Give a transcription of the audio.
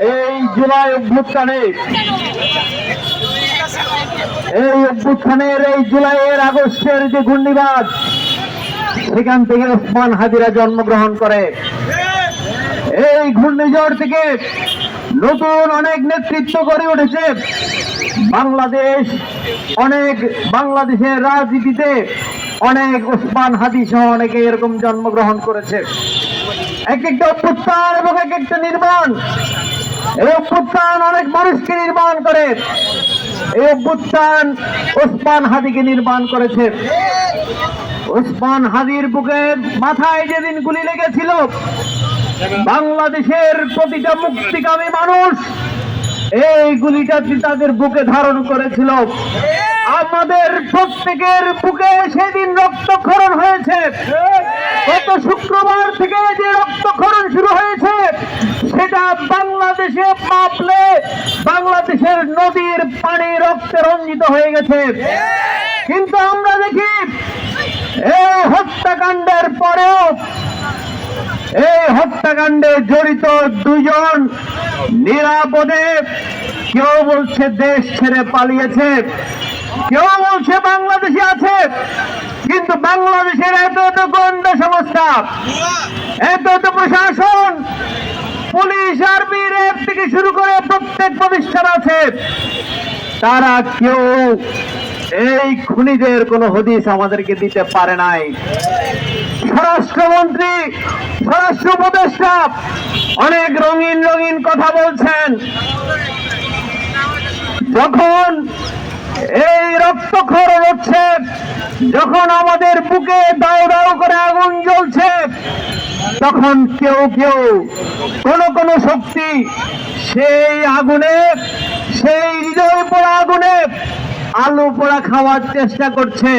এই জুলাই অভ্যুত্থানে, এই অভ্যুত্থানের এই জুলাইয়ের আগস্টের যে ঘূর্ণিবাদ সেখান থেকে ওসমান হাজিরা জন্মগ্রহণ করে। এই ঘূর্ণিঝড় থেকে নতুন অনেক নেতৃত্ব গড়ে উঠেছে। বাংলাদেশ, অনেক বাংলাদেশের রাজনীতিতে অনেক ওসমান হাদি সহ অনেকে এরকম জন্মগ্রহণ করেছে। এক একটা অভ্যুত্থান এবং এক একটা নির্মাণ এই অভ্যুত্থান অনেক মানুষকে নির্মাণ করে। এই অভ্যুত্থান ওসমান হাদিকে নির্মাণ করেছে। ওসমান হাদির বুকে মাথায় যেদিন গুলি লেগেছিল, বাংলাদেশের প্রতিটা মুক্তিকামী মানুষ এই গুলিটা তাদের বুকে ধারণ করেছিল। আমাদের প্রত্যেকের বুকে সেদিন রক্তক্ষরণ হয়েছে। গত শুক্রবার থেকে যে রক্তক্ষরণ শুরু হয়েছে সেটা বাংলাদেশে মাপলে বাংলাদেশের নদীর পানি রক্তে রঞ্জিত হয়ে গেছে। কিন্তু আমরা দেখি এই হত্যাকাণ্ডের পরেও এই হত্যাকাণ্ডে জড়িত দুজন নিরাপদে কেউ বলছে দেশ ছেড়ে পালিয়েছে, কেউ বলছে বাংলাদেশে আছে, কিন্তু বাংলাদেশের এত এত গোয়েন্দা সংস্থা এত এত প্রশাসন থেকে শুরু করে প্রত্যেক প্রতিষ্ঠান আছে। তারা কেউ এই খুনিদের কোনো হদিস আমাদেরকে দিতে পারে নাই। স্বরাষ্ট্রমন্ত্রী, স্বরাষ্ট্র উপদেষ্টা অনেক রঙিন রঙিন কথা বলছেন। যখন এই রক্তক্ষরণ হচ্ছে, যখন আমাদের বুকে দাও দাও করে আগুন জ্বলছে তখন কেউ কেউ, কোন কোন শক্তি সেই আগুনে, সেই হৃদয় পোড়া আগুনে আলু পোড়া খাওয়ার চেষ্টা করছে।